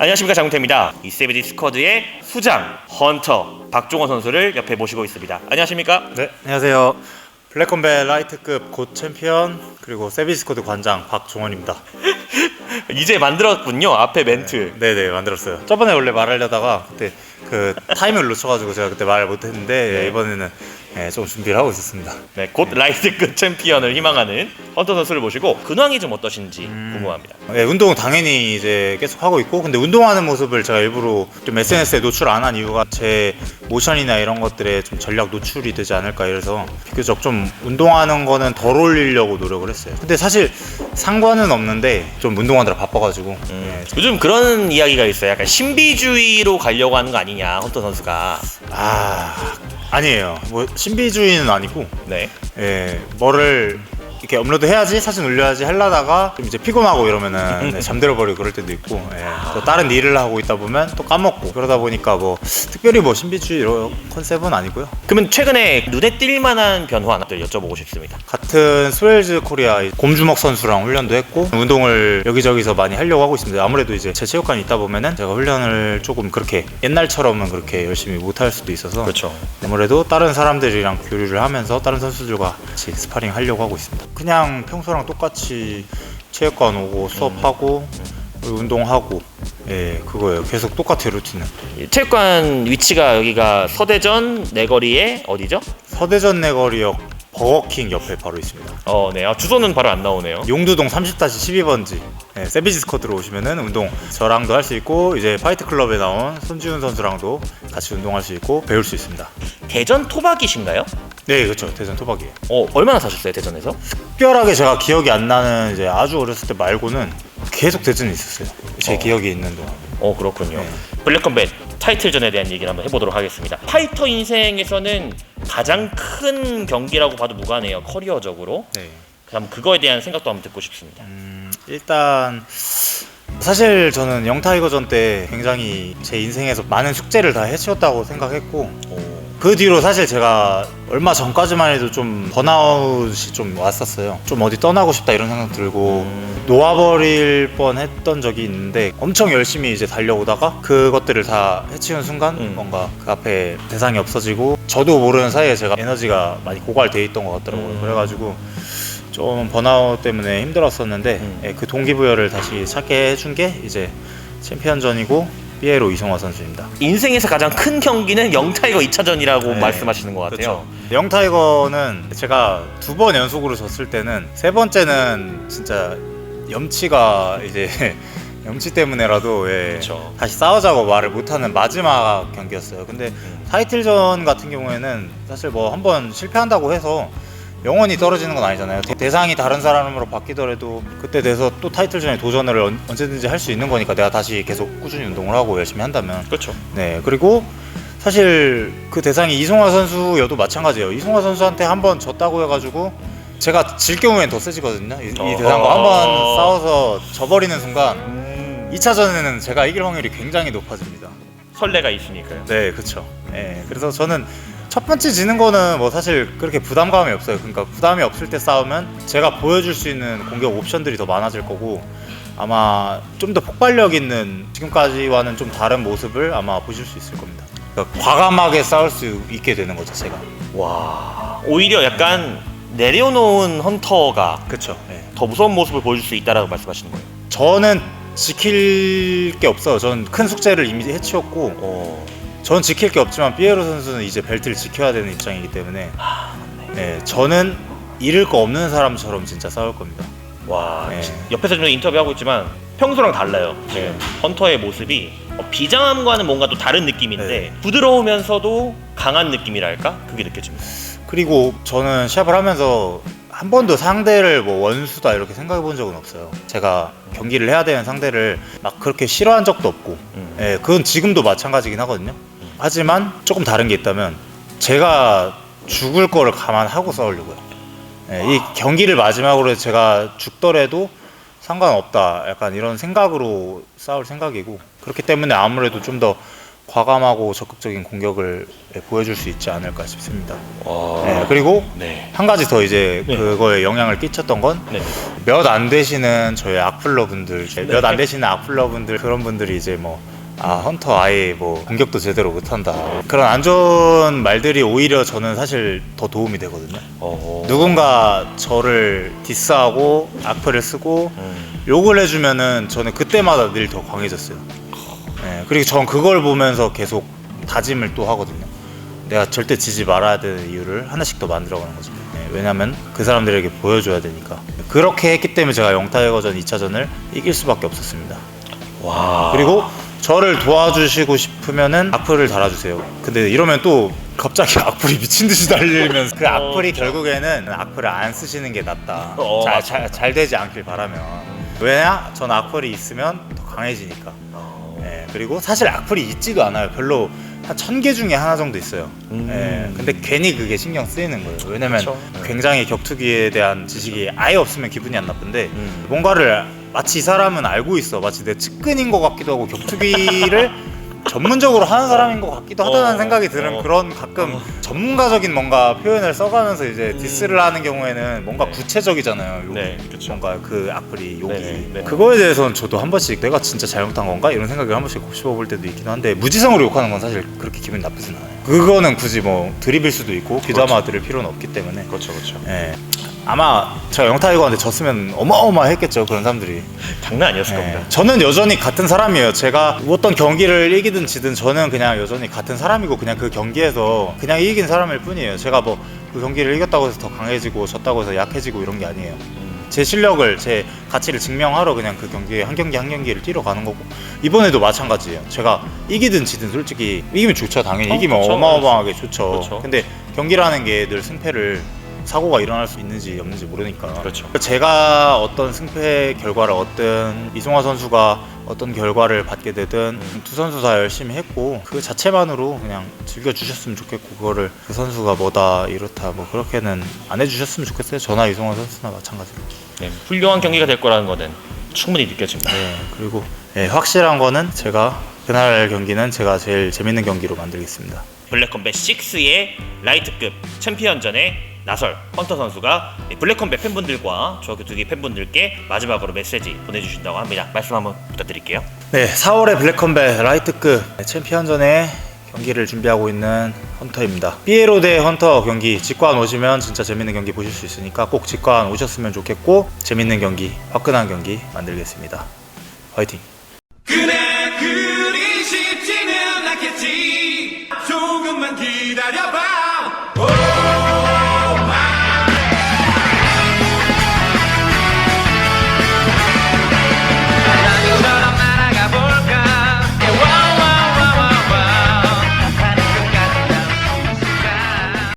안녕하십니까 장훈태입니다. 이 세비지 스쿼드의 수장 헌터 박종원 선수를 옆에 모시고 있습니다. 안녕하십니까? 네, 안녕하세요. 블랙컴뱃 라이트급 곧 챔피언 그리고 세비스코드 관장 박종원입니다. 이제 만들었군요. 앞에 멘트. 네, 네 만들었어요. 저번에 원래 말하려다가 그때 그 타이밍을 놓쳐가지고 제가 그때 말 못했는데 예, 이번에는 예, 좀 준비를 하고 있었습니다. 네, 곧 라이트급 챔피언을 희망하는 헌터 선수를 모시고 근황이 좀 어떠신지 궁금합니다. 예, 운동 당연히 이제 계속 하고 있고 근데 운동하는 모습을 제가 일부러 좀 SNS에 노출 안 한 이유가 제 모션이나 이런 것들에 좀 전략 노출이 되지 않을까 이래서 비교적 좀 운동하는 거는 덜 올리려고 노력을 했어요. 근데 사실 상관은 없는데 좀 운동하느라 바빠가지고 예, 요즘 그런 이야기가 있어요. 약간 신비주의로 가려고 하는 거 아니냐, 헌터 선수가. 아 아니에요. 뭐 신비주의는 아니고 네. 예 뭐를 이렇게 업로드 해야지 사진 올려야지 하려다가 좀 이제 피곤하고 이러면은 네, 잠들어 버리고 그럴 때도 있고 예, 또 다른 일을 하고 있다 보면 또 까먹고 그러다 보니까 뭐 특별히 뭐 신비주의 이런 컨셉은 아니고요. 그러면 최근에 눈에 띌 만한 변화 하나들 여쭤보고 싶습니다. 같은 스웰즈 코리아 곰주먹 선수랑 훈련도 했고 운동을 여기저기서 많이 하려고 하고 있습니다. 아무래도 이제 제 체육관에 있다 보면은 제가 훈련을 조금 그렇게 옛날처럼은 그렇게 열심히 못 할 수도 있어서 그렇죠. 아무래도 다른 사람들이랑 교류를 하면서 다른 선수들과 같이 스파링 하려고 하고 있습니다. 그냥 평소랑 똑같이 체육관 오고 수업하고 그리고 운동하고 예 그거예요. 계속 똑같아요 루틴은. 체육관 위치가 여기가 서대전 내거리에 어디죠? 서대전 내거리역 버거킹 옆에 바로 있습니다. 어, 네. 아, 주소는 바로 안 나오네요. 용두동 30-12번지 네, 세비지 스쿼드로 오시면은 운동 저랑도 할 수 있고 이제 파이트 클럽에 나온 손지훈 선수랑도 같이 운동할 수 있고 배울 수 있습니다. 대전 토박이신가요? 네 그렇죠 대전 토박이에요. 어, 얼마나 사셨어요, 대전에서? 특별하게 제가 기억이 안 나는 이제 아주 어렸을 때 말고는 계속 대전에 있었어요. 제 어. 기억이 있는 동안. 어, 그렇군요. 네. 블랙컴뱃 타이틀전에 대한 얘기를 한번 해보도록 하겠습니다. 파이터 인생에서는 가장 큰 경기라고 봐도 무관해요, 커리어적으로. 네. 그럼 그거에 대한 생각도 한번 듣고 싶습니다. 음, 일단 사실 저는 영타이거전 때 굉장히 제 인생에서 많은 숙제를 다 해치웠다고 생각했고 오, 그 뒤로 사실 제가 얼마 전까지만 해도 좀 번아웃이 좀 왔었어요. 좀 어디 떠나고 싶다 이런 생각 들고 음. 놓아버릴 뻔 했던 적이 있는데 엄청 열심히 이제 달려오다가 그것들을 다 해치운 순간 음. 뭔가 그 앞에 대상이 없어지고 저도 모르는 사이에 제가 에너지가 많이 고갈돼 있던 것 같더라고요. 음. 그래가지고 좀 번아웃 때문에 힘들었었는데 음. 예, 그 동기부여를 다시 찾게 해준 게 이제 챔피언전이고 삐에로 이성화 선수입니다. 인생에서 가장 큰 경기는 영타이거 2차전이라고 네. 말씀하시는 것 같아요. 그렇죠. 영타이거는 제가 두 번 연속으로 졌을 때는 세 번째는 진짜 염치가 이제 염치 때문에라도 예, 그렇죠. 다시 싸우자고 말을 못하는 마지막 경기였어요. 근데 음. 타이틀전 같은 경우에는 사실 뭐 한번 실패한다고 해서 영원히 떨어지는 건 아니잖아요. 대- 대상이 다른 사람으로 바뀌더라도 그때 돼서 또 타이틀전에 도전을 언- 언제든지 할 수 있는 거니까 내가 다시 계속 꾸준히 운동을 하고 열심히 한다면 그렇죠. 네 그리고 사실 그 대상이 이송화 선수여도 마찬가지예요. 이송화 선수한테 한 번 졌다고 해가지고 제가 질 경우엔 더 세지거든요. 이, 이. 대상과 한번 싸워서 져버리는 순간 음, 2차전에는 제가 이길 확률이 굉장히 높아집니다. 설레가 있으니까요. 네, 그렇죠. 네, 그래서 저는 첫 번째 지는 거는 뭐 사실 그렇게 부담감이 없어요. 그러니까 부담이 없을 때 싸우면 제가 보여줄 수 있는 공격 옵션들이 더 많아질 거고 아마 좀 더 폭발력 있는 지금까지와는 좀 다른 모습을 아마 보실 수 있을 겁니다. 그러니까 과감하게 싸울 수 있게 되는 거죠, 제가. 와, 오히려 약간 내려놓은 헌터가 그렇죠. 네. 더 무서운 모습을 보여줄 수 있다라고 말씀하시는 거예요. 저는 지킬 게 없어요. 저는 큰 숙제를 이미 해치웠고 어, 저는 지킬 게 없지만 피에로 선수는 이제 벨트를 지켜야 되는 입장이기 때문에 네, 저는 잃을 거 없는 사람처럼 진짜 싸울 겁니다. 와, 네. 지- 옆에서 좀 인터뷰하고 있지만 평소랑 달라요. 지금 네. 헌터의 모습이 어, 비장함과는 뭔가 또 다른 느낌인데 네. 부드러우면서도 강한 느낌이랄까? 그게 느껴집니다. 그리고 저는 시합을 하면서 한 번도 상대를 뭐 원수다 이렇게 생각해 본 적은 없어요. 제가 경기를 해야 되는 상대를 막 그렇게 싫어한 적도 없고, 음. 예, 그건 지금도 마찬가지긴 하거든요. 하지만 조금 다른 게 있다면 제가 죽을 거를 감안하고 싸우려고요. 예, 이 경기를 마지막으로 제가 죽더라도 상관없다. 약간 이런 생각으로 싸울 생각이고 그렇기 때문에 아무래도 좀 더 과감하고 적극적인 공격을 예, 보여줄 수 있지 않을까 싶습니다. 와. 네, 그리고 네. 한 가지 더 이제 네. 그거에 영향을 끼쳤던 건 네. 몇 안 되시는 저희 악플러 분들, 네. 몇안 되시는 악플러 분들 그런 분들이 이제 뭐 아, 헌터 아예 뭐 공격도 제대로 못한다. 그런 안 좋은 말들이 오히려 저는 사실 더 도움이 되거든요. 어. 누군가 저를 디스하고 악플을 쓰고 음. 욕을 해주면은 저는 그때마다 늘 더 강해졌어요. 네, 그리고 전 그걸 보면서 계속 다짐을 또 하거든요. 내가 절대 지지 말아야 되는 이유를 하나씩 더 만들어가는 거죠. 네, 왜냐면 그 사람들에게 보여줘야 되니까. 그렇게 했기 때문에 제가 영타이거전 2차전을 이길 수밖에 없었습니다. 와. 그리고 저를 도와주시고 싶으면은 악플을 달아주세요. 근데 이러면 또 갑자기 악플이 미친 듯이 달리면서 그 악플이 결국에는 악플을 안 쓰시는 게 낫다. 어, 잘. 잘, 잘 되지 않길 바라면. 왜냐? 전 악플이 있으면 더 강해지니까. 어. 예, 그리고 사실 악플이 있지도 않아요. 별로 한 천 개 중에 하나 정도 있어요. 음. 예, 근데 괜히 그게 신경 쓰이는 거예요. 왜냐면 그쵸. 네. 굉장히 격투기에 대한 지식이 아예 없으면 기분이 안 나쁜데 음. 뭔가를 마치 이 사람은 알고 있어. 마치 내 측근인 것 같기도 하고 격투기를 전문적으로 하는 사람인 것 같기도 하다는 어, 생각이 드는 어. 그런 가끔 전문가적인 뭔가 표현을 써가면서 이제 음. 디스를 하는 경우에는 뭔가 네. 구체적이잖아요. 욕이. 네, 그쵸. 뭔가 그 악플이 욕이 네, 네. 그거에 대해서는 저도 한 번씩 내가 진짜 잘못한 건가 이런 생각을 한 번씩 곱씹어 볼 때도 있긴 한데 무지성으로 욕하는 건 사실 그렇게 기분이 나쁘진 않아요. 그거는 굳이 뭐 드립일 수도 있고 귀담아 들을 필요는 없기 때문에 그렇죠, 그렇죠. 예. 아마 제가 영타이거한테 졌으면 어마어마했겠죠 그런 사람들이. 장난 아니었을 예. 겁니다. 저는 여전히 같은 사람이에요. 제가 어떤 경기를 이기든 지든 저는 그냥 여전히 같은 사람이고 그냥 그 경기에서 그냥 이긴 사람일 뿐이에요. 제가 뭐 그 경기를 이겼다고 해서 더 강해지고 졌다고 해서 약해지고 이런 게 아니에요. 음. 제 실력을 제 가치를 증명하러 그냥 그 경기에 한 경기 한 경기를 뛰러 가는 거고 이번에도 마찬가지예요. 제가 이기든 지든 솔직히 이기면 좋죠. 당연히 어, 이기면 그쵸. 어마어마하게 좋죠. 그쵸. 근데 경기라는 게 늘 승패를 사고가 일어날 수 있는지 없는지 모르니까 그렇죠. 제가 어떤 승패 결과를 얻든 이승화 선수가 어떤 결과를 받게 되든 음. 두 선수 다 열심히 했고 그 자체만으로 그냥 즐겨 주셨으면 좋겠고 그거를 그 선수가 뭐다 이렇다 뭐 그렇게는 안 해주셨으면 좋겠어요 저나 이승화 선수나 마찬가지로 네, 훌륭한 경기가 될 거라는 거는 충분히 느껴집니다. 네 그리고 예, 확실한 거는 제가 그날 경기는 제가 제일 재밌는 경기로 만들겠습니다 블랙컴뱃 6의 라이트급 챔피언전에 나설 헌터 선수가 블랙컴뱃 팬분들과 조교투기 팬분들께 마지막으로 메시지 보내주신다고 합니다. 말씀 한번 부탁드릴게요. 네, 4월에 블랙컴뱃 라이트급 챔피언전에 경기를 준비하고 있는 헌터입니다. 삐에로 대 헌터 경기 직관 오시면 진짜 재밌는 경기 보실 수 있으니까 꼭 직관 오셨으면 좋겠고 재밌는 경기, 화끈한 경기 만들겠습니다. 화이팅!